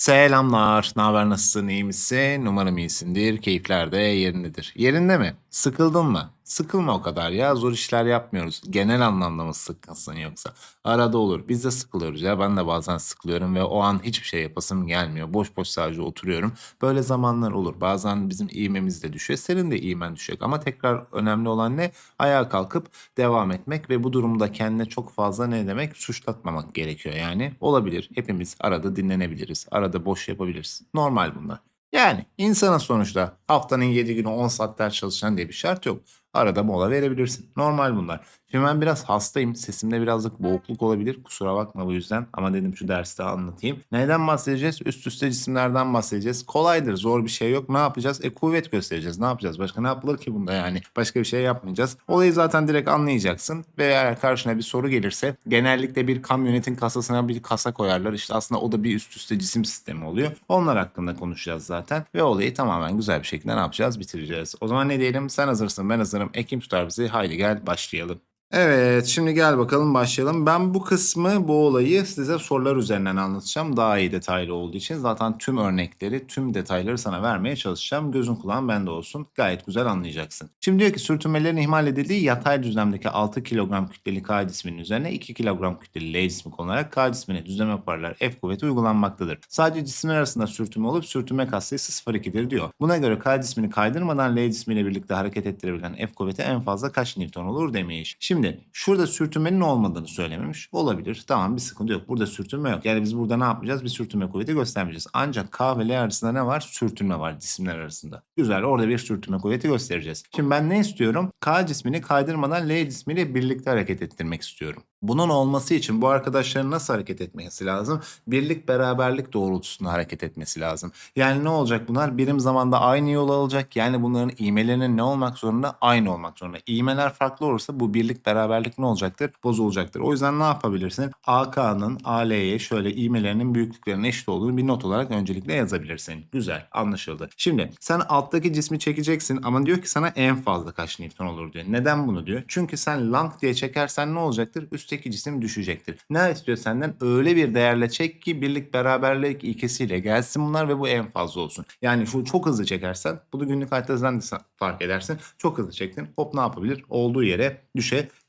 Selamlar. Ne haber? Nasılsın? İyi misin? Umarım iyisindir. Keyifler de yerindedir. Yerinde mi? Sıkıldın mı? Sıkılma o kadar ya. Zor işler yapmıyoruz. Genel anlamda mı sıkkınsın yoksa? Arada olur. Biz de sıkılıyoruz ya. Ben de bazen sıkılıyorum ve o an hiçbir şey yapasım gelmiyor. Boş boş sadece oturuyorum. Böyle zamanlar olur. Bazen bizim iğmemiz de düşüyor. Senin de iğmen düşecek. Ama tekrar önemli olan ne? Ayağa kalkıp devam etmek ve bu durumda kendine çok fazla ne demek? Suçlatmamak gerekiyor yani. Olabilir. Hepimiz arada dinlenebiliriz. Arada boş yapabiliriz. Normal bunlar. Yani insana sonuçta haftanın 7 günü 10 saatler çalışan diye bir şart yok. Arada mola verebilirsin. Normal bunlar. Şimdi ben biraz hastayım. Sesimde birazcık boğukluk olabilir. Kusura bakma bu yüzden. Ama dedim şu derste anlatayım. Neyden bahsedeceğiz? Üst üste cisimlerden bahsedeceğiz. Kolaydır. Zor bir şey yok. Ne yapacağız? E kuvvet göstereceğiz. Ne yapacağız? Başka ne yapılır ki bunda yani? Başka bir şey yapmayacağız. Olayı zaten direkt anlayacaksın. Ve eğer karşına bir soru gelirse genellikle bir kamyonetin kasasına bir kasa koyarlar. İşte aslında o da bir üst üste cisim sistemi oluyor. Onlar hakkında konuşacağız zaten. Ve olayı tamamen güzel bir şekilde ne yapacağız? Bitireceğiz. O zaman ne diyelim? Sen hazırsın, ben hazırım. Ekim tutar bizi. Haydi gel başlayalım. Evet, şimdi gel bakalım başlayalım. Ben bu kısmı, bu olayı size sorular üzerinden anlatacağım. Daha iyi detaylı olduğu için zaten tüm örnekleri, tüm detayları sana vermeye çalışacağım. Gözün kulağın bende olsun. Gayet güzel anlayacaksın. Şimdi diyor ki sürtünmelerin ihmal edildiği yatay düzlemdeki 6 kilogram kütleli K cisminin üzerine 2 kilogram kütleli L cismi konularak K cismine düzlem yaparlar. F kuvveti uygulanmaktadır. Sadece cisimler arasında sürtünme olup sürtünme katsayısı 0,2'dir diyor. Buna göre K cismini kaydırmadan L cismiyle birlikte hareket ettirebilen F kuvveti en fazla kaç Newton olur demiş. Şimdi şurada sürtünmenin olmadığını söylememiş. Olabilir. Tamam bir sıkıntı yok. Burada sürtünme yok. Yani biz burada ne yapmayacağız? Bir sürtünme kuvveti göstermeyeceğiz. Ancak K ve L arasında ne var? Sürtünme var cisimler arasında. Güzel. Orada bir sürtünme kuvveti göstereceğiz. Şimdi ben ne istiyorum? K cismini kaydırmadan L cismiyle birlikte hareket ettirmek istiyorum. Bunun olması için bu arkadaşların nasıl hareket etmesi lazım? Birlik beraberlik doğrultusunda hareket etmesi lazım. Yani ne olacak bunlar? Birim zamanda aynı yol alacak. Yani bunların iğmelerinin ne olmak zorunda? Aynı olmak zorunda. İğmeler farklı olursa bu birlik beraberlik ne olacaktır? Bozulacaktır. O yüzden ne yapabilirsin? AK'nın AL'ye şöyle iğmelerinin büyüklüklerinin eşit olduğunu bir not olarak öncelikle yazabilirsin. Güzel anlaşıldı. Şimdi sen alttaki cismi çekeceksin ama diyor ki sana en fazla kaç Newton olur diyor. Neden bunu diyor? Çünkü sen lang diye çekersen ne olacaktır? Üstteki cisim düşecektir. Ne istiyor senden? Öyle bir değerle çek ki birlik beraberlik ilkesiyle gelsin bunlar ve bu en fazla olsun. Yani şu çok hızlı çekersen bunu günlük hayatta de fark edersin. Çok hızlı çektin. Hop ne yapabilir? Olduğu yere düşebilir.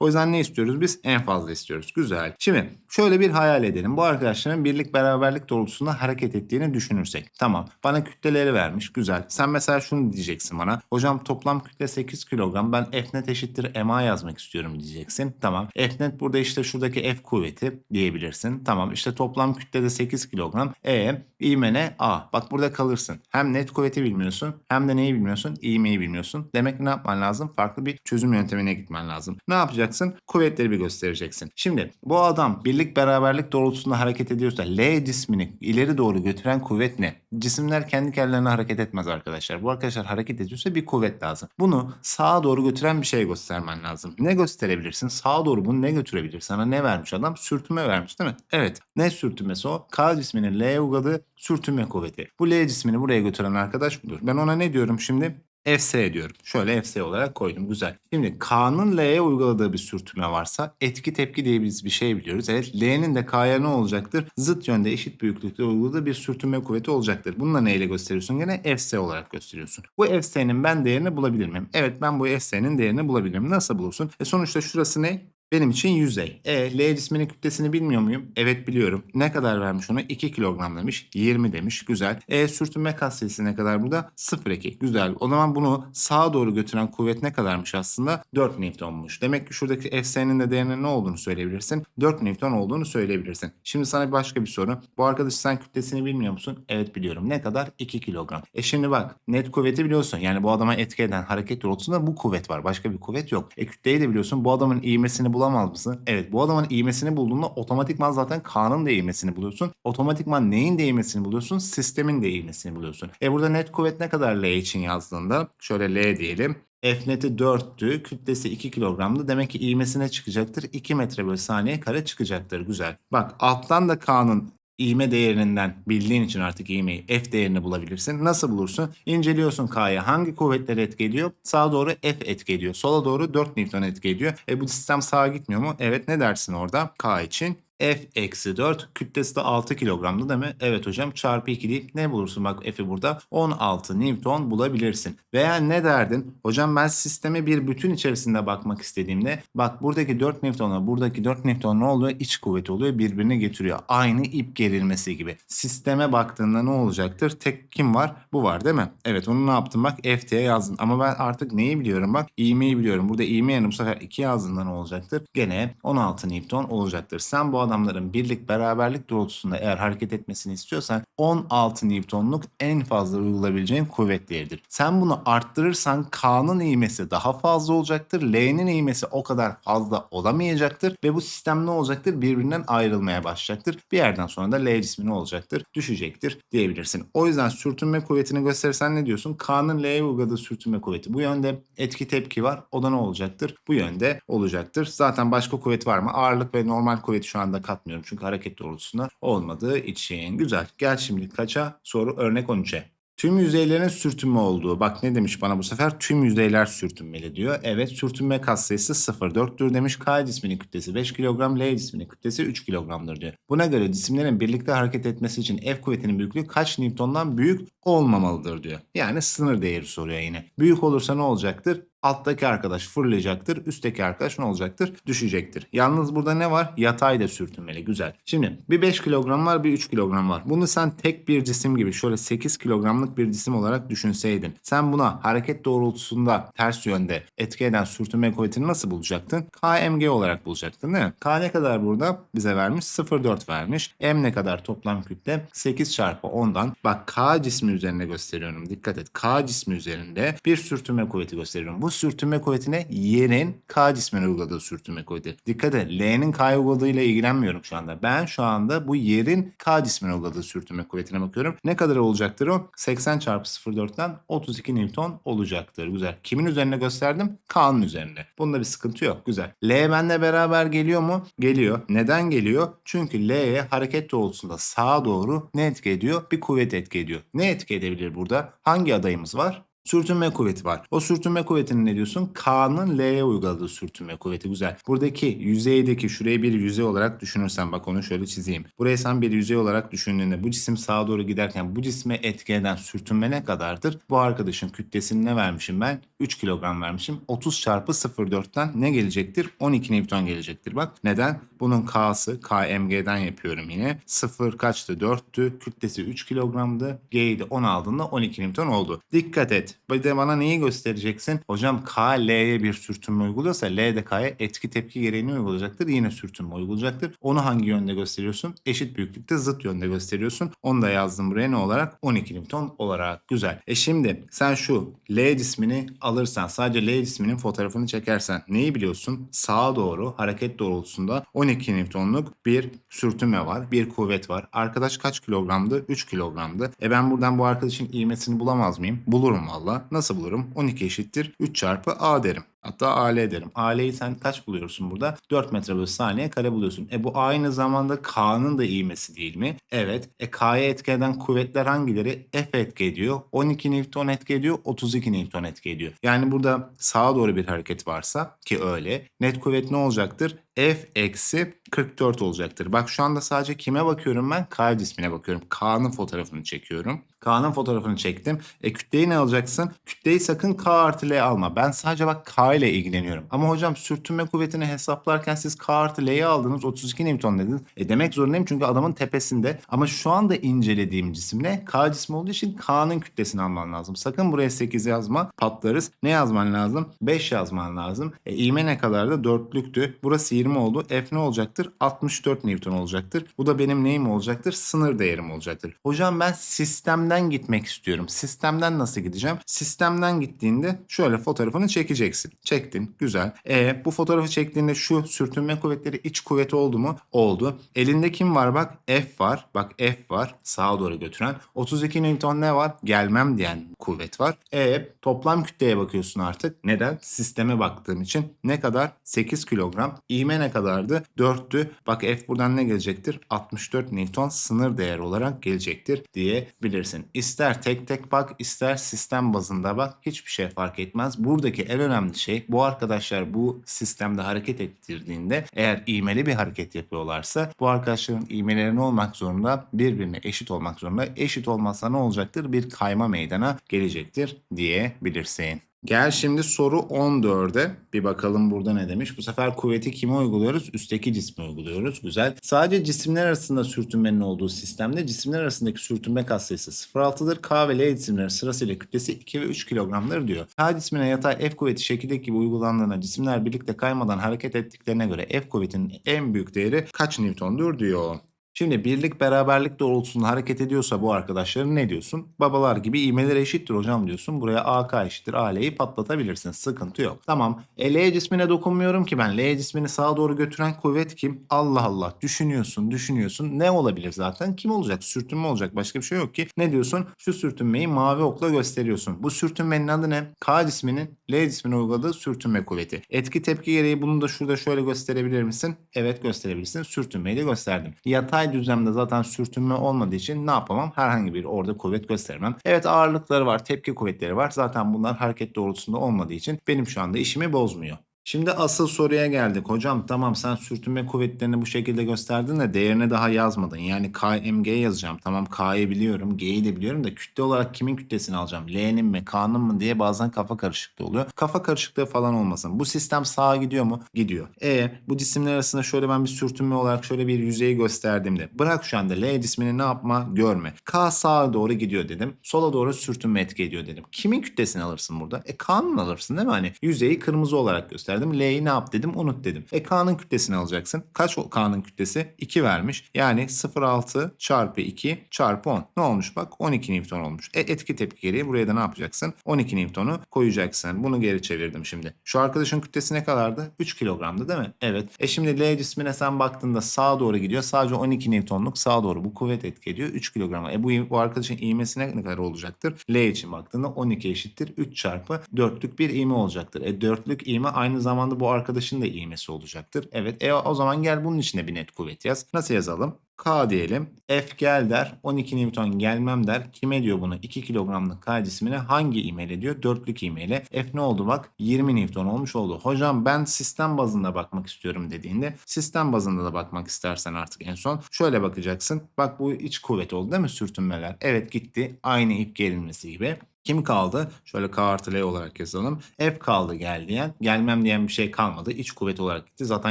O yüzden ne istiyoruz biz? En fazla istiyoruz. Güzel. Şimdi şöyle bir hayal edelim. Bu arkadaşların birlik beraberlik doğrultusunda hareket ettiğini düşünürsek. Tamam. Bana kütleleri vermiş. Güzel. Sen mesela şunu diyeceksin bana. Hocam toplam kütle 8 kilogram. Ben F net eşittir MA yazmak istiyorum diyeceksin. Tamam. F net burada işte şuradaki F kuvveti diyebilirsin. Tamam. İşte toplam kütlede 8 kilogram. E İğmene A. Bak burada kalırsın. Hem net kuvveti bilmiyorsun hem de neyi bilmiyorsun? İğmeyi bilmiyorsun. Demek ne yapman lazım? Farklı bir çözüm yöntemine gitmen lazım. Ne yapacaksın? Kuvvetleri bir göstereceksin. Şimdi bu adam birlik beraberlik doğrultusunda hareket ediyorsa L cismini ileri doğru götüren kuvvet ne? Cisimler kendi kendilerine hareket etmez arkadaşlar. Bu arkadaşlar hareket ediyorsa bir kuvvet lazım. Bunu sağa doğru götüren bir şey göstermen lazım. Ne gösterebilirsin? Sağa doğru bunu ne götürebilir? Sana ne vermiş adam? Sürtünme vermiş değil mi? Evet. Ne sürtünmesi o? K cisminin L'ye uyguladığı sürtünme kuvveti. Bu L cismini buraya götüren arkadaş budur. Ben ona ne diyorum şimdi? FC diyorum. Şöyle FC olarak koydum. Güzel. Şimdi K'nın L'ye uyguladığı bir sürtünme varsa etki tepki diye biz bir şey biliyoruz. Evet L'nin de K'ya ne olacaktır? Zıt yönde eşit büyüklükte uyguladığı bir sürtünme kuvveti olacaktır. Bunu da neyle gösteriyorsun? Gene FC olarak gösteriyorsun. Bu FC'nin ben değerini bulabilir miyim? Evet ben bu FC'nin değerini bulabilirim. Nasıl bulursun? E sonuçta şurası ne? Benim için yüzey. E, L cisminin kütlesini bilmiyor muyum? Evet biliyorum. Ne kadar vermiş onu? 2 kilogram demiş. 20 demiş. Güzel. E sürtünme katsayısı ne kadar burada? 0,2. Güzel. O zaman bunu sağa doğru götüren kuvvet ne kadarmış aslında? 4 Newton'muş. Demek ki şuradaki FS'nin de değerinin ne olduğunu söyleyebilirsin. 4 Newton olduğunu söyleyebilirsin. Şimdi sana başka bir soru. Bu arkadaş sen kütlesini bilmiyor musun? Evet biliyorum. Ne kadar? 2 kilogram. E şimdi bak net kuvveti biliyorsun. Yani bu adama etki eden hareket doğrultusunda bu kuvvet var. Başka bir kuvvet yok. E kütleyi de biliyorsun. Bu adamın iğmesini bulamaz mısın? Evet bu adamın iğmesini bulduğunda otomatikman zaten K'nın da iğmesini buluyorsun. Otomatikman neyin de iğmesini buluyorsun? Sistemin de iğmesini buluyorsun. E burada net kuvvet ne kadar L için yazdığında şöyle L diyelim. F neti 4'tü. Kütlesi 2 kilogramdı. Demek ki iğmesine çıkacaktır. 2 metre bölü saniye kare çıkacaktır. Güzel. Bak alttan da K'nın İğme değerinden bildiğin için artık iğmeyi F değerini bulabilirsin. Nasıl bulursun? İnceliyorsun K'ya hangi kuvvetler etki ediyor? Sağa doğru F etki ediyor. Sola doğru 4 Newton etki ediyor. E bu sistem sağa gitmiyor mu? Evet ne dersin orada? K için F eksi 4 kütlesi de 6 kilogramdı değil mi? Evet hocam çarpı 2 deyip ne bulursun bak F'i burada 16 Newton bulabilirsin. Veya ne derdin? Hocam ben sisteme bir bütün içerisinde bakmak istediğimde bak buradaki 4 Newton'la buradaki 4 Newton ne oluyor? İç kuvvet oluyor birbirine getiriyor. Aynı ip gerilmesi gibi. Sisteme baktığında ne olacaktır? Tek kim var? Bu var değil mi? Evet onu ne yaptım bak F diye yazdın. Ama ben artık neyi biliyorum bak? İğmeyi biliyorum. Burada iğme yerine bu sefer 2 yazdığında ne olacaktır? Gene 16 Newton olacaktır. Sen bu adamların birlik beraberlik doğrultusunda eğer hareket etmesini istiyorsan 16 Newton'luk en fazla uygulayabileceğin kuvvet değeridir. Sen bunu arttırırsan K'nın iğmesi daha fazla olacaktır. L'nin iğmesi o kadar fazla olamayacaktır ve bu sistem ne olacaktır? Birbirinden ayrılmaya başlayacaktır. Bir yerden sonra da L cismi ne olacaktır? Düşecektir diyebilirsin. O yüzden sürtünme kuvvetini gösterirsen ne diyorsun? K'nın L'ye uyguladığı sürtünme kuvveti. Bu yönde etki tepki var. O da ne olacaktır? Bu yönde olacaktır. Zaten başka kuvvet var mı? Ağırlık ve normal kuvveti şu anda katmıyorum. Çünkü hareket doğrultusunda olmadığı için. Güzel. Gel şimdi kaça? Soru örnek 13'e. Tüm yüzeylerin sürtünme olduğu. Bak ne demiş bana bu sefer? Tüm yüzeyler sürtünmeli diyor. Evet sürtünme katsayısı 0,4'tür demiş. K cisminin kütlesi 5 kilogram, L cisminin kütlesi 3 kilogramdır diyor. Buna göre cisimlerin birlikte hareket etmesi için F kuvvetinin büyüklüğü kaç Newton'dan büyük olmamalıdır diyor. Yani sınır değeri soruyor yine. Büyük olursa ne olacaktır? Alttaki arkadaş fırlayacaktır. Üstteki arkadaş ne olacaktır? Düşecektir. Yalnız burada ne var? Yatay da sürtünmeli. Güzel. Şimdi bir 5 kilogram var bir 3 kilogram var. Bunu sen tek bir cisim gibi şöyle 8 kilogramlık bir cisim olarak düşünseydin. Sen buna hareket doğrultusunda ters yönde etki eden sürtünme kuvvetini nasıl bulacaktın? KMG olarak bulacaktın değil mi? K ne kadar burada? Bize vermiş 0,4 vermiş. M ne kadar toplam kütle? 8 çarpı 10'dan. Bak K cismi üzerine gösteriyorum. Dikkat et. K cismi üzerinde bir sürtünme kuvveti gösteriyorum. Bu sürtünme kuvvetine yerin K cismine uyguladığı sürtünme kuvveti. Dikkat et. L'nin K'ya uyguladığıyla ilgilenmiyorum şu anda. Ben şu anda bu yerin K cismine uyguladığı sürtünme kuvvetine bakıyorum. Ne kadar olacaktır o? 80 çarpı 0,4'ten 32 Newton olacaktır. Güzel. Kimin üzerine gösterdim? K'nın üzerinde. Bunda bir sıkıntı yok. Güzel. L benle beraber geliyor mu? Geliyor. Neden geliyor? Çünkü L'ye hareket doğrultusunda sağa doğru ne etki ediyor? Bir kuvvet etki ediyor. Ne etki edebilir burada? Hangi adayımız var? Sürtünme kuvveti var. O sürtünme kuvvetini ne diyorsun? K'nın L'ye uyguladığı sürtünme kuvveti. Güzel. Buradaki yüzeydeki şurayı bir yüzey olarak düşünürsen bak onu şöyle çizeyim. Burayı sen bir yüzey olarak düşündüğünde bu cisim sağa doğru giderken bu cisme etki eden sürtünme ne kadardır? Bu arkadaşın kütlesini ne vermişim ben? 3 kilogram vermişim. 30 çarpı 0,4'ten ne gelecektir? 12 Newton gelecektir. Bak neden? Bunun K'sı KMG'den yapıyorum yine. 0 kaçtı? 4'tü. Kütlesi 3 kilogramdı. G'yi de 10 aldığında 12 Newton oldu. Dikkat et. Bir de bana neyi göstereceksin? Hocam K L'ye bir sürtünme uyguluyorsa L de K'ya etki tepki gereğini uygulayacaktır. Yine sürtünme uygulayacaktır. Onu hangi yönde gösteriyorsun? Eşit büyüklükte zıt yönde gösteriyorsun. Onu da yazdım buraya ne olarak? 12 Newton olarak. Güzel. E şimdi sen şu L cismini alırsan sadece L cisminin fotoğrafını çekersen neyi biliyorsun? Sağa doğru hareket doğrultusunda 12 Newton'luk bir sürtünme var. Bir kuvvet var. Arkadaş kaç kilogramdı? 3 kilogramdı. E ben buradan bu arkadaşın ivmesini bulamaz mıyım? Bulurum valla. Nasıl bulurum? 12 eşittir 3 çarpı A derim. Hatta AL derim. AL'yi sen kaç buluyorsun burada? 4 metre bölü saniye kare buluyorsun. E bu aynı zamanda K'nın da ivmesi değil mi? Evet. E K'ya etki eden kuvvetler hangileri? F etki ediyor. 12 Newton etki ediyor. 32 Newton etki ediyor. Yani burada sağa doğru bir hareket varsa ki öyle. Net kuvvet ne olacaktır? F eksi 44 olacaktır. Bak şu anda sadece kime bakıyorum ben? K cismine bakıyorum. K'nın fotoğrafını çekiyorum. K'nın fotoğrafını çektim. E kütleyi ne alacaksın? Kütleyi sakın K artı L alma. Ben sadece bak K ile ilgileniyorum. Ama hocam sürtünme kuvvetini hesaplarken siz K artı L'yi aldınız 32 Newton dediniz. E demek zorundayım çünkü adamın tepesinde. Ama şu anda incelediğim cisim ne? K cismi olduğu için K'nın kütlesini alman lazım. Sakın buraya 8 yazma patlarız. Ne yazman lazım? 5 yazman lazım. E ivme ne kadardı? Dörtlüktü. Burası 20 oldu. F ne olacaktır? 64 Newton olacaktır. Bu da benim neyim olacaktır? Sınır değerim olacaktır. Hocam ben sistemden gitmek istiyorum. Sistemden nasıl gideceğim? Sistemden gittiğinde şöyle fotoğrafını çekeceksin. Çektin. Güzel. E bu fotoğrafı çektiğinde şu sürtünme kuvvetleri iç kuvveti oldu mu? Oldu. Elinde kim var bak? F var. Bak F var. Sağa doğru götüren. 32 Newton ne var? Gelmem diyen kuvvet var. E toplam kütleye bakıyorsun artık. Neden? Sisteme baktığım için. Ne kadar? 8 kilogram. İğme ne kadardı? 4'tü. Bak F buradan ne gelecektir? 64 Newton sınır değer olarak gelecektir diyebilirsin. İster tek tek bak ister sistem bazında bak hiçbir şey fark etmez. Buradaki en önemli şey şey bu arkadaşlar bu sistemde hareket ettirdiğinde eğer iğmeli bir hareket yapıyorlarsa bu arkadaşların iğmeleri olmak zorunda? Birbirine eşit olmak zorunda. Eşit olmazsa ne olacaktır? Bir kayma meydana gelecektir diyebilirsin. Gel şimdi soru 14'e bir bakalım burada ne demiş. Bu sefer kuvveti kime uyguluyoruz? Üstteki cisme uyguluyoruz. Güzel. Sadece cisimler arasında sürtünmenin olduğu sistemde cisimler arasındaki sürtünme katsayısı 0.6'dır. K ve L cisimleri sırasıyla kütlesi 2 ve 3 kilogramdır diyor. K cismine yatay F kuvveti şekildeki gibi uygulandığında cisimler birlikte kaymadan hareket ettiklerine göre F kuvvetinin en büyük değeri kaç Newton'dur diyor. Şimdi birlik beraberlik doğrultusunda hareket ediyorsa bu arkadaşların ne diyorsun? Babalar gibi iğmeleri eşittir hocam diyorsun. Buraya AK eşittir AL'yi patlatabilirsin. Sıkıntı yok. Tamam. E, L cismine dokunmuyorum ki ben. L cismini sağa doğru götüren kuvvet kim? Allah Allah. Düşünüyorsun, düşünüyorsun. Ne olabilir zaten? Kim olacak? Sürtünme olacak. Başka bir şey yok ki. Ne diyorsun? Şu sürtünmeyi mavi okla gösteriyorsun. Bu sürtünmenin adı ne? K cisminin L cismine uyguladığı sürtünme kuvveti. Etki tepki gereği bunu da şurada şöyle gösterebilir misin? Evet gösterebilirsin. Sürtünmeyi de gösterdim. Yatay düzlemde zaten sürtünme olmadığı için ne yapamam? Herhangi bir orada kuvvet göstermem. Evet ağırlıkları var, tepki kuvvetleri var. Zaten bunlar hareket doğrultusunda olmadığı için benim şu anda işimi bozmuyor. Şimdi asıl soruya geldik. Hocam tamam sen sürtünme kuvvetlerini bu şekilde gösterdin de değerini daha yazmadın. Yani KMG yazacağım. Tamam K'yı biliyorum, G'yi de biliyorum da kütle olarak kimin kütlesini alacağım? L'nin mi, K'nın mı diye bazen kafa karışıklığı oluyor. Kafa karışıklığı falan olmasın. Bu sistem sağa gidiyor mu? Gidiyor. E bu cisimler arasında şöyle ben bir sürtünme olarak şöyle bir yüzeyi gösterdiğimde bırak şu anda L cismini ne yapma? Görme. K sağa doğru gidiyor dedim. Sola doğru sürtünme etki ediyor dedim. Kimin kütlesini alırsın burada? E K'nın alırsın değil mi? Hani yüzeyi kırmızı olarak gösterdim. L'yi ne yap dedim? Unut dedim. E K'nın kütlesini alacaksın. Kaç o K'nın kütlesi? 2 vermiş. Yani 0.6 çarpı 2 çarpı 10. Ne olmuş bak? 12 Newton olmuş. E etki tepki gereği buraya da ne yapacaksın? 12 Newton'u koyacaksın. Bunu geri çevirdim şimdi. Şu arkadaşın kütlesi ne kadardı? 3 kilogramdı değil mi? Evet. E şimdi L cismine sen baktığında sağa doğru gidiyor. Sadece 12 Newton'luk sağa doğru bu kuvvet etki ediyor. 3 kilograma. E bu, bu arkadaşın iğmesi ne kadar olacaktır? L için baktığında 12 eşittir. 3 çarpı 4'lük bir iğme olacaktır. E 4'lük iğme aynı zamanda bu arkadaşın da iğmesi olacaktır. Evet. E o zaman gel bunun içine bir net kuvvet yaz. Nasıl yazalım? K diyelim. F gel der. 12 Newton gelmem der. Kime diyor bunu? 2 kilogramlık K cismine hangi iğmeyle diyor? Dörtlük iğmeyle. F ne oldu bak? 20 Newton olmuş oldu. Hocam ben sistem bazında bakmak istiyorum dediğinde sistem bazında da bakmak istersen artık en son şöyle bakacaksın. Bak bu iç kuvvet oldu değil mi sürtünmeler? Evet gitti. Aynı ip gerilmesi gibi. Kim kaldı? Şöyle K artı L olarak yazalım. F kaldı gel diyen. Gelmem diyen bir şey kalmadı. İç kuvvet olarak gitti. Zaten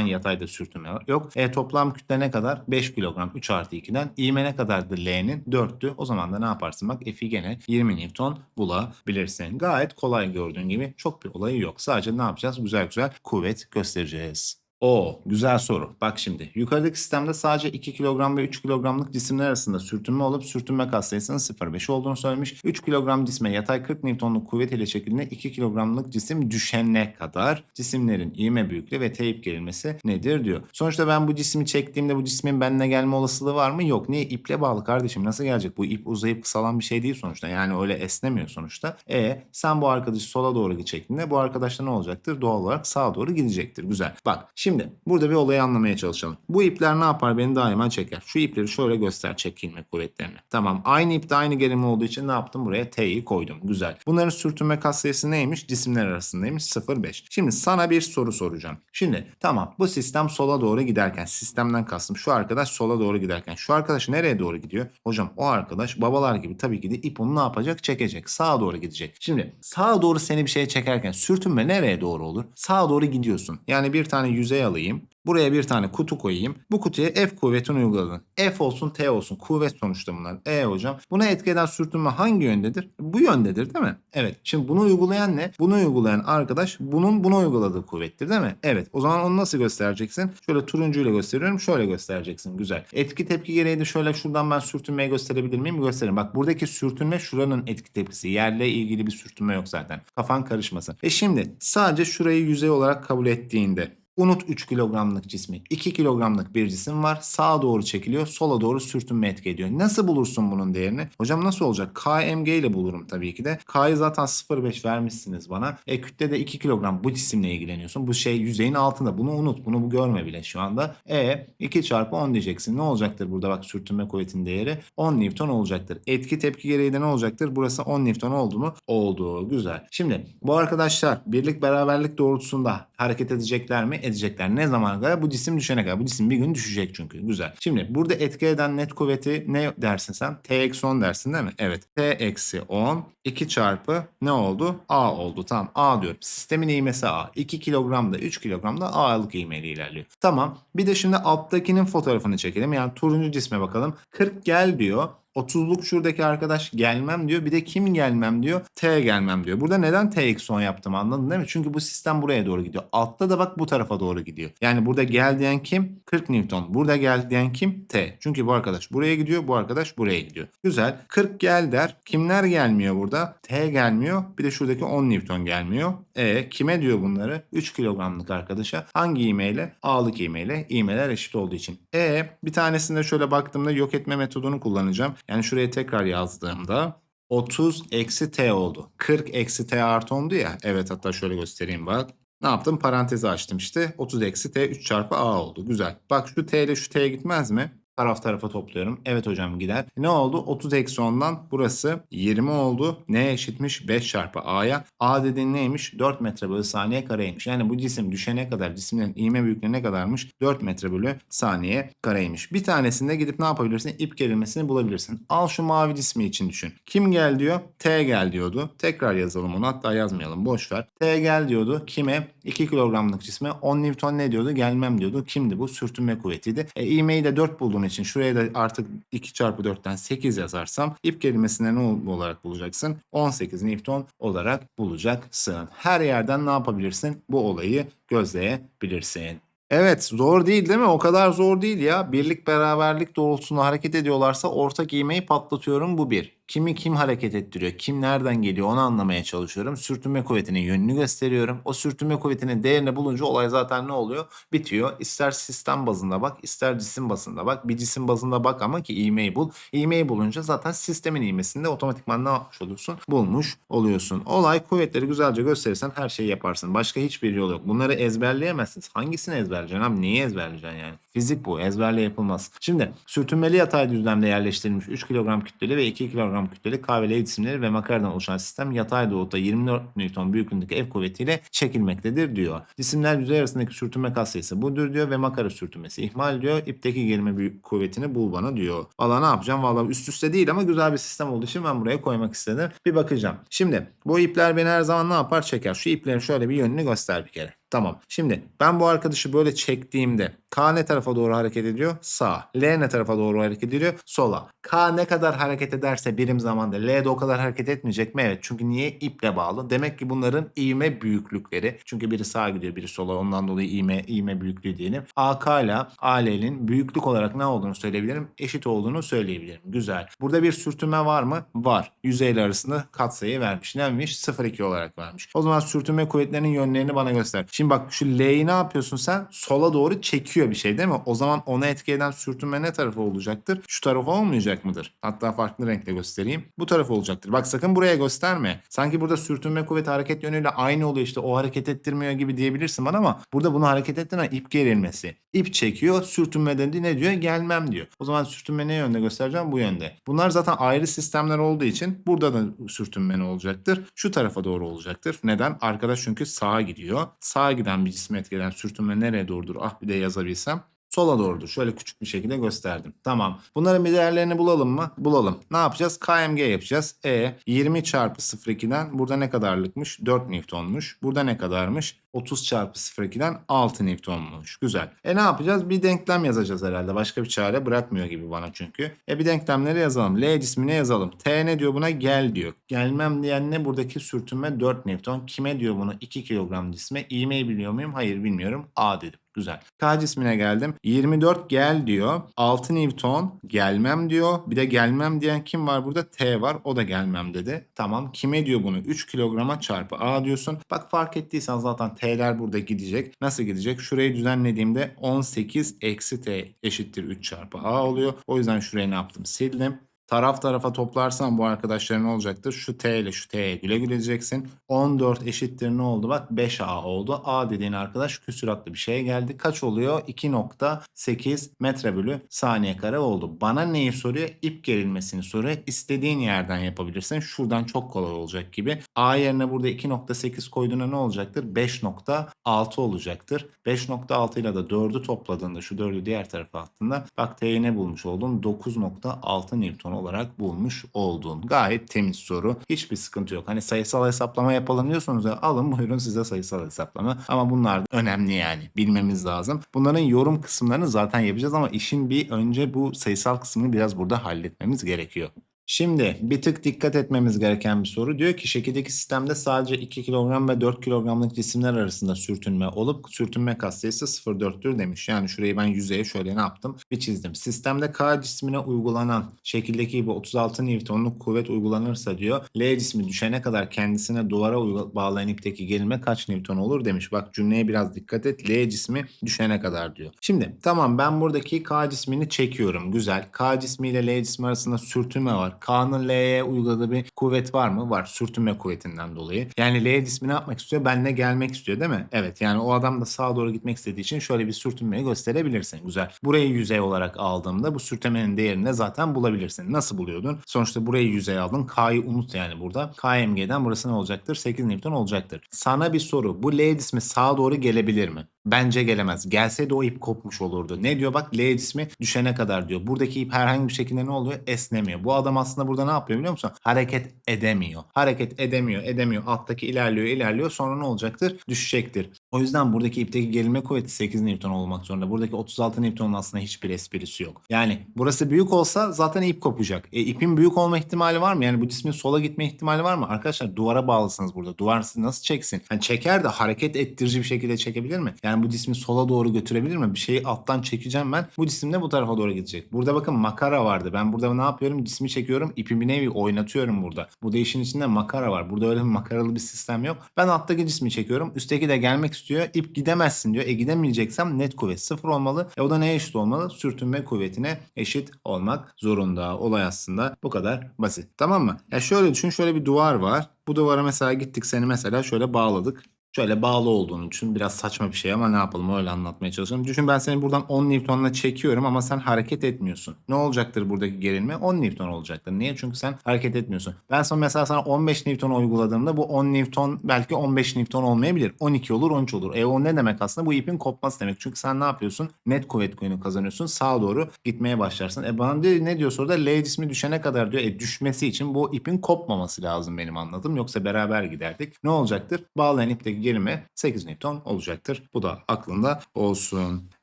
yatayda sürtünme. Yok. E, toplam kütle ne kadar? 5 kilogram 3 artı 2'den. İğme ne kadardı L'nin? 4'tü. O zaman da ne yaparsın? Bak F'i gene 20 Newton bulabilirsin. Gayet kolay gördüğün gibi. Çok bir olayı yok. Sadece ne yapacağız? Güzel güzel kuvvet göstereceğiz. O güzel soru. Bak şimdi yukarıdaki sistemde sadece 2 kilogram ve 3 kilogramlık cisimler arasında sürtünme olup sürtünme katsayısının 0,5 olduğunu söylemiş. 3 kilogram cisme yatay 40 Newton'luk kuvvet ile çekildiğinde 2 kilogramlık cisim düşene kadar cisimlerin ivme büyüklüğü ve teyip gerilmesi nedir diyor. Sonuçta ben bu cismi çektiğimde bu cismin benimle gelme olasılığı var mı? Yok. Niye? İple bağlı kardeşim. Nasıl gelecek? Bu ip uzayıp kısalan bir şey değil sonuçta. Yani öyle esnemiyor sonuçta. E sen bu arkadaşı sola doğru çektiğinde bu arkadaş da ne olacaktır? Doğal olarak sağa doğru gidecektir. Güzel. Bak Şimdi burada bir olayı anlamaya çalışalım. Bu ipler ne yapar? Beni daima çeker. Şu ipleri şöyle göster çekilme kuvvetlerini. Tamam. Aynı ipte aynı gerilim olduğu için ne yaptım? Buraya T'yi koydum. Güzel. Bunların sürtünme katsayısı neymiş? Cisimler arasındaymış. 0,5. Şimdi sana bir soru soracağım. Şimdi tamam bu sistem sola doğru giderken sistemden kastım şu arkadaş sola doğru giderken şu arkadaş nereye doğru gidiyor? Hocam o arkadaş babalar gibi tabii ki de ip onu ne yapacak? Çekecek. Sağa doğru gidecek. Şimdi sağa doğru seni bir şey çekerken sürtünme nereye doğru olur? Sağa doğru gidiyorsun. Yani bir tane yüzey alayım. Buraya bir tane kutu koyayım. Bu kutuya F kuvvetini uyguladın. F olsun T olsun kuvvet sonuçta bunlar. E hocam. Buna etki eden sürtünme hangi yöndedir? Bu yöndedir değil mi? Evet. Şimdi bunu uygulayan ne? Bunu uygulayan arkadaş bunun buna uyguladığı kuvvettir değil mi? Evet. O zaman onu nasıl göstereceksin? Şöyle turuncuyla gösteriyorum. Şöyle göstereceksin. Güzel. Etki tepki gereği de şöyle şuradan ben sürtünmeyi gösterebilir miyim? Gösteririm. Bak buradaki sürtünme şuranın etki tepkisi. Yerle ilgili bir sürtünme yok zaten. Kafan karışmasın. E şimdi sadece şurayı yüzey olarak kabul ettiğinde Unut 3 kilogramlık cismi. 2 kilogramlık bir cisim var. Sağa doğru çekiliyor. Sola doğru sürtünme etki ediyor. Nasıl bulursun bunun değerini? Hocam nasıl olacak? KMG ile bulurum tabii ki de. K'yı zaten 0,5 vermişsiniz bana. E kütle de 2 kilogram. Bu cisimle ilgileniyorsun. Bu şey yüzeyin altında. Bunu unut. Bunu bu görme bile şu anda. E 2 çarpı 10 diyeceksin. Ne olacaktır burada bak sürtünme kuvvetinin değeri? 10 Newton olacaktır. Etki tepki gereği de ne olacaktır? Burası 10 Newton oldu mu? Oldu. Güzel. Şimdi bu arkadaşlar birlik beraberlik doğrultusunda hareket edecekler mi? Edecekler. Ne zamana kadar? Bu cisim düşene kadar. Bu cisim bir gün düşecek çünkü. Güzel. Şimdi burada etki eden net kuvveti ne dersin sen? T eksi 10 dersin değil mi? Evet. T eksi 10 2 çarpı ne oldu? A oldu. Tamam. A diyorum. Sistemin iğmesi A. 2 kilogramda 3 kilogramda A'lık iğmeyle ilerliyor. Tamam. Bir de şimdi alttakinin fotoğrafını çekelim. Yani turuncu cisme bakalım. 40 gel diyor. 30'luk şuradaki arkadaş gelmem diyor. Bir de kim gelmem diyor. T gelmem diyor. Burada neden T eksi 10 yaptım anladın değil mi? Çünkü bu sistem buraya doğru gidiyor. Altta da bak bu tarafa doğru gidiyor. Yani burada gel diyen kim? 40 Newton. Burada gel diyen kim? T. Çünkü bu arkadaş buraya gidiyor. Bu arkadaş buraya gidiyor. Güzel. 40 gel der. Kimler gelmiyor burada? T gelmiyor. Bir de şuradaki 10 Newton gelmiyor. E kime diyor bunları? 3 kilogramlık arkadaşa. Hangi iğmeyle? A'lık iğmeyle. İğmeler eşit olduğu için. E bir tanesinde şöyle baktığımda yok etme metodunu kullanacağım. Yani şuraya tekrar yazdığımda 30 eksi t oldu. 40 eksi t artı 10'du ya. Evet hatta şöyle göstereyim bak. Ne yaptım? Parantezi açtım işte. 30 eksi t 3 çarpı a oldu. Güzel. Bak şu t ile şu t'ye gitmez mi? Taraf tarafa topluyorum. Evet hocam gider. Ne oldu? 30 eksi 10'dan burası 20 oldu. Ne eşitmiş? 5 çarpı A'ya. A dediğin neymiş? 4 metre bölü saniye kareymiş. Yani bu cisim düşene kadar cisimlerin iğme büyüklüğü ne kadarmış? 4 metre bölü saniye kareymiş. Bir tanesinde gidip ne yapabilirsin? İp gerilmesini bulabilirsin. Al şu mavi cismi için düşün. Kim gel diyor? T gel diyordu. Tekrar yazalım onu. Hatta yazmayalım. Boş ver. T gel diyordu. Kime? 2 kilogramlık cisme 10 Newton ne diyordu? Gelmem diyordu. Kimdi bu? Sürtünme kuvvetiydi. E, iğmeyi de 4 bulduğun için şuraya da artık 2 çarpı 4'ten 8 yazarsam ip kelimesine ne ol- olarak bulacaksın? 18 Newton olarak bulacaksın. Her yerden ne yapabilirsin? Bu olayı gözleyebilirsin. Evet zor değil değil mi? O kadar zor değil ya. Birlik beraberlik doğrultusunda hareket ediyorlarsa ortak iğmeyi patlatıyorum bu bir. Kimi kim hareket ettiriyor, kim nereden geliyor onu anlamaya çalışıyorum. Sürtünme kuvvetinin yönünü gösteriyorum. O sürtünme kuvvetinin değerini bulunca olay zaten ne oluyor? Bitiyor. İster sistem bazında bak, ister cisim bazında bak. Bir cisim bazında bak ama ki iğmeyi bul. İğmeyi bulunca zaten sistemin iğmesini de otomatikman ne yapmış oluyorsun? Bulmuş oluyorsun. Olay kuvvetleri güzelce gösterirsen her şeyi yaparsın. Başka hiçbir yol yok. Bunları ezberleyemezsiniz. Hangisini ezberleyeceksin abi? Neyi ezberleyeceksin yani? Fizik bu. Ezberle yapılmaz. Şimdi sürtünmeli yatay düzlemde yerleştirilmiş 3 kilogram kütleli ve 2 kilogram kütleli K ve L cisimleri ve makareden oluşan sistem yatay doğrultuda 24 Newton büyüklüğündeki ev kuvvetiyle çekilmektedir diyor. Cisimler yüzey arasındaki sürtünme katsayısı budur diyor ve makara sürtünmesi ihmal diyor. İpteki gerilme kuvvetini bul bana diyor. Valla ne yapacağım? Valla üst üste değil ama güzel bir sistem olduğu için ben buraya koymak istedim. Bir bakacağım. Şimdi bu ipler beni her zaman ne yapar? Çeker. Şu iplerin şöyle bir yönünü göster bir kere. Tamam. Şimdi ben bu arkadaşı böyle çektiğimde K ne tarafa doğru hareket ediyor? Sağa. L ne tarafa doğru hareket ediyor? Sola. K ne kadar hareket ederse birim zamanda L de o kadar hareket etmeyecek mi? Evet. Çünkü niye? İple bağlı. Demek ki bunların ivme büyüklükleri. Çünkü biri sağa gidiyor biri sola. Ondan dolayı ivme, ivme büyüklüğü diyelim. AK ile AL'nin büyüklük olarak ne olduğunu söyleyebilirim. Eşit olduğunu söyleyebilirim. Güzel. Burada bir sürtünme var mı? Var. Yüzeyler arasında katsayı vermiş. Neymiş? 0,2 olarak vermiş. O zaman sürtünme kuvvetlerinin yönlerini bana göster. Şimdi bak şu L'yi ne yapıyorsun sen? Sola doğru çekiyor bir şey değil mi? O zaman ona etki sürtünme ne tarafı olacaktır? Şu tarafı olmayacak mıdır? Hatta farklı renkle göstereyim. Bu taraf olacaktır. Bak sakın buraya gösterme. Sanki burada sürtünme kuvveti hareket yönüyle aynı oluyor işte o hareket ettirmiyor gibi diyebilirsin bana ama burada bunu hareket ettiren ip gerilmesi. İp çekiyor sürtünme dedi ne diyor? Gelmem diyor. O zaman sürtünme ne yönde göstereceğim? Bu yönde. Bunlar zaten ayrı sistemler olduğu için burada da sürtünme ne olacaktır? Şu tarafa doğru olacaktır. Neden? Arkadaş çünkü sağa gidiyor. Sağa giden bir cisme etkilen sürtünme nereye doğrudur? Ah bir de yazabilsem. Sola doğrudur. Şöyle küçük bir şekilde gösterdim. Tamam. Bunların bir değerlerini bulalım mı? Bulalım. Ne yapacağız? KMG yapacağız. E 20 çarpı 0,2'den burada ne kadarlıkmış? 4 Newton'muş. Burada ne kadarmış? 30 çarpı 0,2'den 6 Newton'muş. Güzel. E ne yapacağız? Bir denklem yazacağız herhalde. Başka bir çare bırakmıyor gibi bana çünkü. E bir denklemleri yazalım. L cismine yazalım. T ne diyor buna? Gel diyor. Gelmem diyen ne? Buradaki sürtünme 4 Newton. Kime diyor bunu? 2 kilogram cisme. İğmeyi biliyor muyum? Hayır bilmiyorum. A dedim. Güzel. K cismine geldim. 24 gel diyor. 6 Newton gelmem diyor. Bir de gelmem diyen kim var burada? T var. O da gelmem dedi. Tamam. Kime diyor bunu? 3 kilograma çarpı A diyorsun. Bak fark ettiysen zaten T'ler burada gidecek. Nasıl gidecek? Şurayı düzenlediğimde 18 eksi T eşittir 3 çarpı A oluyor. O yüzden şurayı ne yaptım? Sildim. Taraf tarafa toplarsam bu arkadaşlar olacaktır? Şu T ile şu T'ye güle güle diyeceksin. 14 eşittir ne oldu? Bak 5A oldu. A dediğin arkadaş küsuratlı bir şeye geldi. Kaç oluyor? 2.8 metre bölü saniye kare oldu. Bana neyi soruyor? İp gerilmesini soruyor. İstediğin yerden yapabilirsin. Şuradan çok kolay olacak gibi. A yerine burada 2.8 koyduğunda ne olacaktır? 5.6 olacaktır. 5.6 ile de 4'ü topladığında şu 4'ü diğer tarafa attığında bak T'yi ne bulmuş oldun? 9.6 Newton olarak bulmuş oldun. Gayet temiz soru. Hiçbir sıkıntı yok. Hani sayısal hesaplama yapalım diyorsanız ya alın buyurun size sayısal hesaplama. Ama bunlar önemli yani. Bilmemiz lazım. Bunların yorum kısımlarını zaten yapacağız ama işin bir önce bu sayısal kısmını biraz burada halletmemiz gerekiyor. Şimdi bir tık dikkat etmemiz gereken bir soru. Diyor ki şekildeki sistemde sadece 2 kilogram ve 4 kilogramlık cisimler arasında sürtünme olup sürtünme katsayısı 0.4'tür demiş. Yani şurayı ben yüzeye şöyle ne yaptım? Bir çizdim. Sistemde K cismine uygulanan şekildeki gibi 36 Newton'luk kuvvet uygulanırsa diyor L cismi düşene kadar kendisine duvara bağlayan ipteki gerilme kaç Newton olur demiş. Bak cümleye biraz dikkat et. L cismi düşene kadar diyor. Şimdi tamam ben buradaki K cismini çekiyorum. Güzel. K cismi ile L cismi arasında sürtünme var. K'nın L'ye uyguladığı bir kuvvet var mı? Var. Sürtünme kuvvetinden dolayı. Yani L cismi ne yapmak istiyor? Benle gelmek istiyor değil mi? Evet. Yani o adam da sağa doğru gitmek istediği için şöyle bir sürtünmeyi gösterebilirsin. Güzel. Burayı yüzey olarak aldığımda bu sürtünmenin değerini de zaten bulabilirsin. Nasıl buluyordun? Sonuçta burayı yüzey aldın. K'yı unut yani burada. KMG'den burası ne olacaktır? 8 Newton olacaktır. Sana bir soru. Bu L cismi sağa doğru gelebilir mi? Bence gelemez. Gelse de o ip kopmuş olurdu. Ne diyor bak L cismi düşene kadar diyor. Buradaki ip herhangi bir şekilde ne oluyor? Esnemiyor. Bu adam aslında burada ne yapıyor biliyor musun? Hareket edemiyor. Hareket edemiyor, edemiyor. Alttaki ilerliyor, ilerliyor. Sonra ne olacaktır? Düşecektir. O yüzden buradaki ipteki gerilme kuvveti 8 Newton olmak zorunda. Buradaki 36 Newton'un aslında hiçbir esprisi yok. Yani burası büyük olsa zaten ip kopacak. E, ipin büyük olma ihtimali var mı? Yani bu cismin sola gitme ihtimali var mı? Arkadaşlar duvara bağlısınız burada. Duvar nasıl çeksin? Yani çeker de hareket ettirici bir şekilde çekebilir mi? Yani bu cismi sola doğru götürebilir mi? Bir şeyi alttan çekeceğim ben. Bu cisim de bu tarafa doğru gidecek. Burada bakın makara vardı. Ben burada ne yapıyorum? Cismi çekiyorum. İpi bir nevi oynatıyorum burada. Burada işin içinde makara var. Burada öyle bir makaralı bir sistem yok. Ben alttaki cismi çekiyorum. Üstteki de gelmek istiyor. İp gidemezsin diyor. E gidemeyeceksem net kuvvet sıfır olmalı. E o da neye eşit olmalı? Sürtünme kuvvetine eşit olmak zorunda. Olay aslında bu kadar basit. Tamam mı? Ya şöyle düşün. Şöyle bir duvar var. Bu duvara mesela gittik seni mesela şöyle bağladık. Şöyle bağlı olduğunu düşün. Biraz saçma bir şey ama ne yapalım öyle anlatmaya çalışıyorum. Düşün ben seni buradan 10 Newton'la çekiyorum ama sen hareket etmiyorsun. Ne olacaktır buradaki gerilme? 10 Newton olacaktır. Niye? Çünkü sen hareket etmiyorsun. Ben sonra mesela sana 15 Newton uyguladığımda bu 10 Newton belki 15 Newton olmayabilir. 12 olur 13 olur. E o ne demek aslında? Bu ipin kopması demek. Çünkü sen ne yapıyorsun? Net kuvvet kuyunu kazanıyorsun. Sağa doğru gitmeye başlarsın. E bana diyor, ne diyor soruda? L cismi düşene kadar diyor. E düşmesi için bu ipin kopmaması lazım benim anladığım. Yoksa beraber giderdik. Ne olacaktır? Bağlayan ipteki gerilme 8 Newton olacaktır. Bu da aklında olsun.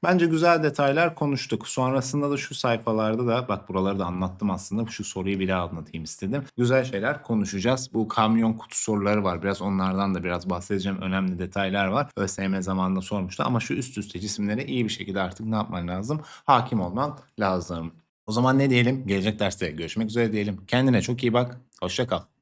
Bence güzel detaylar konuştuk. Sonrasında da şu sayfalarda da bak buraları da anlattım aslında. Şu soruyu daha anlatayım istedim. Güzel şeyler konuşacağız. Bu kamyon kutu soruları var. Biraz onlardan da biraz bahsedeceğim. Önemli detaylar var. ÖSYM zamanında sormuştu ama şu üst üste cisimlere iyi bir şekilde artık ne yapman lazım? Hakim olman lazım. O zaman ne diyelim? Gelecek derste görüşmek üzere diyelim. Kendine çok iyi bak. Hoşça kal.